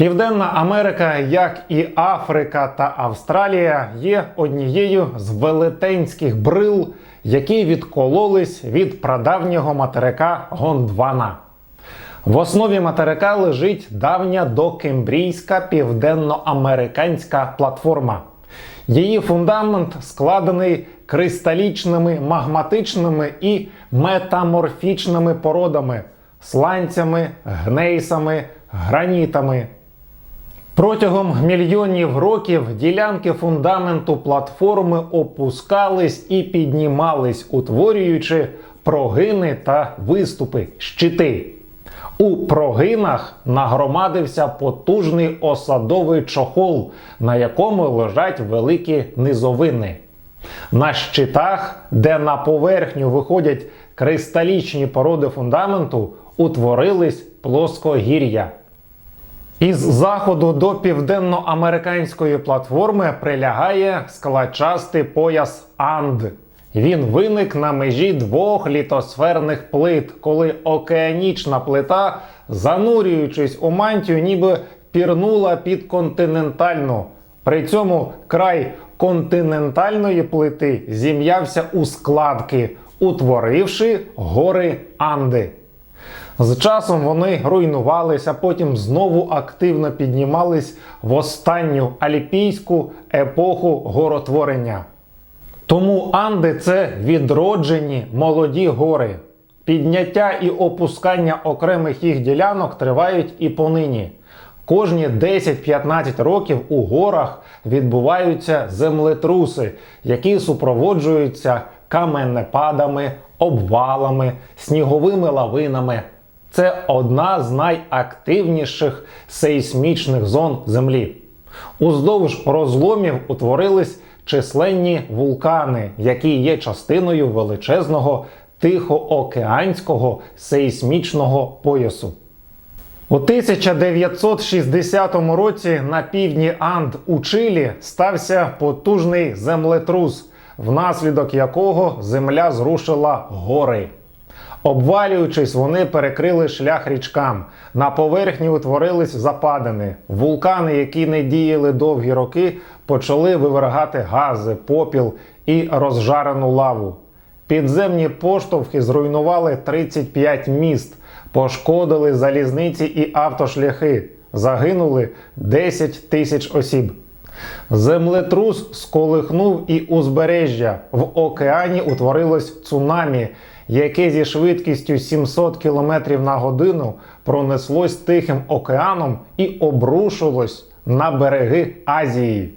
Південна Америка, як і Африка та Австралія, є однією з велетенських брил, які відкололись від прадавнього материка Гондвана. В основі материка лежить давня докембрійська південноамериканська платформа. Її фундамент складений кристалічними магматичними і метаморфічними породами, сланцями, гнейсами, гранітами. Протягом мільйонів років ділянки фундаменту платформи опускались і піднімались, утворюючи прогини та виступи, щити. У прогинах нагромадився потужний осадовий чохол, на якому лежать великі низовини. На щитах, де на поверхню виходять кристалічні породи фундаменту, утворились плоскогір'я. Із заходу до південноамериканської платформи прилягає складчастий пояс Анд. Він виник на межі двох літосферних плит, коли океанічна плита, занурюючись у мантію, ніби пірнула під континентальну. При цьому край континентальної плити зім'явся у складки, утворивши гори Анди. З часом вони руйнувалися, потім знову активно піднімались в останню альпійську епоху горотворення. Тому Анди це відроджені молоді гори. Підняття і опускання окремих їх ділянок тривають і понині. Кожні 10-15 років у горах відбуваються землетруси, які супроводжуються каменепадами, обвалами, сніговими лавинами. Це одна з найактивніших сейсмічних зон Землі. Уздовж розломів утворились численні вулкани, які є частиною величезного тихоокеанського сейсмічного поясу. У 1960 році на півдні Анд у Чилі стався потужний землетрус, внаслідок якого земля зрушила гори. Обвалюючись, вони перекрили шлях річкам. На поверхні утворились западини. Вулкани, які не діяли довгі роки, почали вивергати гази, попіл і розжарену лаву. Підземні поштовхи зруйнували 35 міст, пошкодили залізниці і автошляхи. Загинули 10 тисяч осіб. Землетрус сколихнув і узбережжя. В океані утворилось цунамі, яке зі швидкістю 700 км на годину пронеслось Тихим океаном і обрушилось на береги Азії.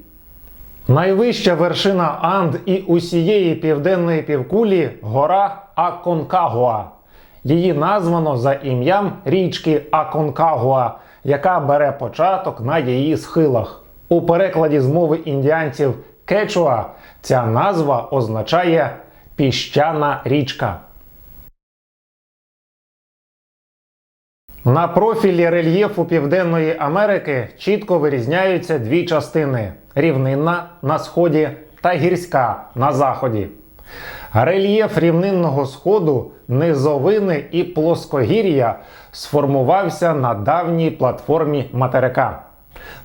Найвища вершина Анд і усієї південної півкулі гора Аконкагуа. Її названо за ім'ям річки Аконкагуа, яка бере початок на її схилах. У перекладі з мови індіанців Кечуа ця назва означає піщана річка. На профілі рельєфу Південної Америки чітко вирізняються дві частини: рівнинна на сході та гірська на заході. Рельєф рівнинного сходу, низовини і плоскогір'я сформувався на давній платформі материка.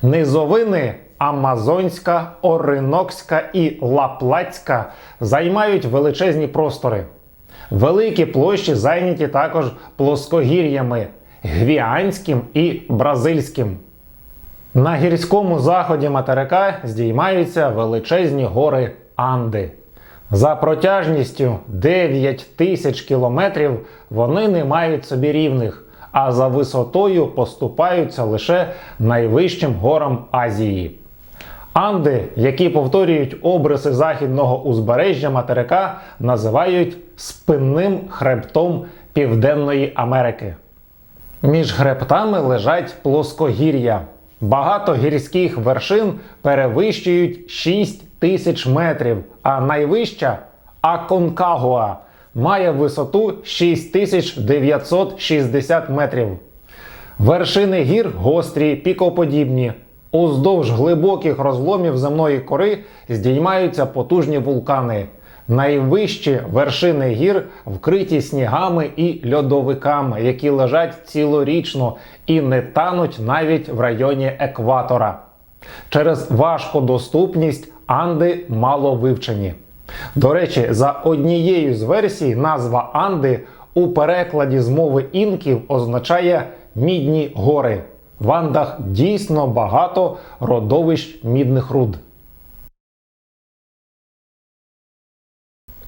Низовини Амазонська, Оринокська і Лаплацька займають величезні простори. Великі площі зайняті також плоскогір'ями гвіанським і бразильським. На гірському заході материка здіймаються величезні гори Анди. За протяжністю 9 тисяч кілометрів вони не мають собі рівних, а за висотою поступаються лише найвищим горам Азії. Анди, які повторюють обриси західного узбережжя материка, називають спинним хребтом Південної Америки. Між хребтами лежать плоскогір'я. Багато гірських вершин перевищують 6 тисяч метрів, а найвища Аконкагуа має висоту 6960 метрів. Вершини гір гострі, пікоподібні. Уздовж глибоких розломів земної кори здіймаються потужні вулкани. Найвищі вершини гір вкриті снігами і льодовиками, які лежать цілорічно і не тануть навіть в районі екватора. Через важку доступність Анди мало вивчені. До речі, за однією з версій, назва Анди у перекладі з мови інків означає мідні гори. В Андах дійсно багато родовищ мідних руд.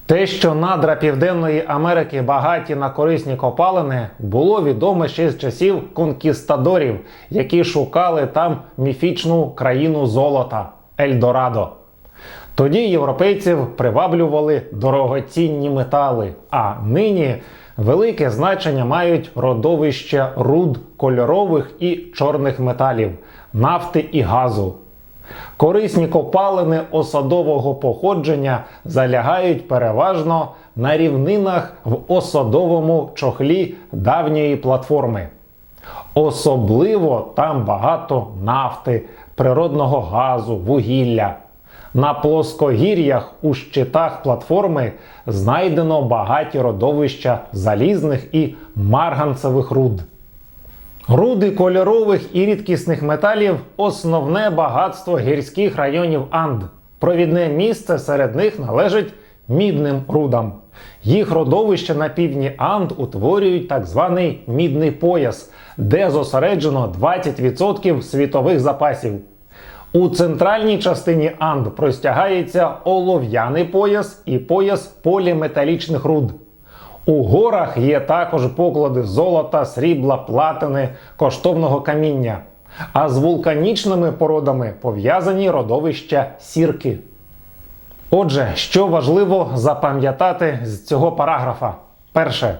Те, що надра Південної Америки багаті на корисні копалини, було відомо ще з часів конкістадорів, які шукали там міфічну країну золота Ельдорадо. Тоді європейців приваблювали дорогоцінні метали, а нині велике значення мають родовища руд кольорових і чорних металів, нафти і газу. Корисні копалини осадового походження залягають переважно на рівнинах в осадовому чохлі давньої платформи. Особливо там багато нафти, природного газу, вугілля. На плоскогір'ях у щитах платформи знайдено багаті родовища залізних і марганцевих руд. Руди кольорових і рідкісних металів основне багатство гірських районів Анд. Провідне місце серед них належить мідним рудам. Їх родовища на півдні Анд утворюють так званий мідний пояс, де зосереджено 20% світових запасів. У центральній частині Анд простягається олов'яний пояс і пояс поліметалічних руд. У горах є також поклади золота, срібла, платини, коштовного каміння. А з вулканічними породами пов'язані родовища сірки. Отже, що важливо запам'ятати з цього параграфа? Перше.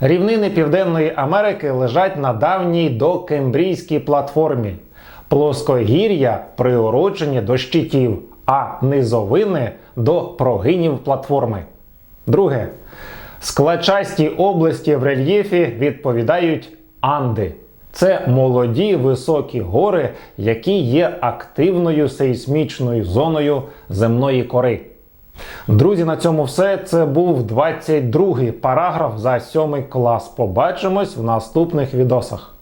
Рівнини Південної Америки лежать на давній докембрійській платформі. Плоскогір'я приурочені до щитів, а низовини до прогинів платформи. Друге. Складчасті області в рельєфі відповідають Анди. Це молоді високі гори, які є активною сейсмічною зоною земної кори. Друзі, на цьому все. Це був 22-й параграф за 7 клас. Побачимось в наступних відосах.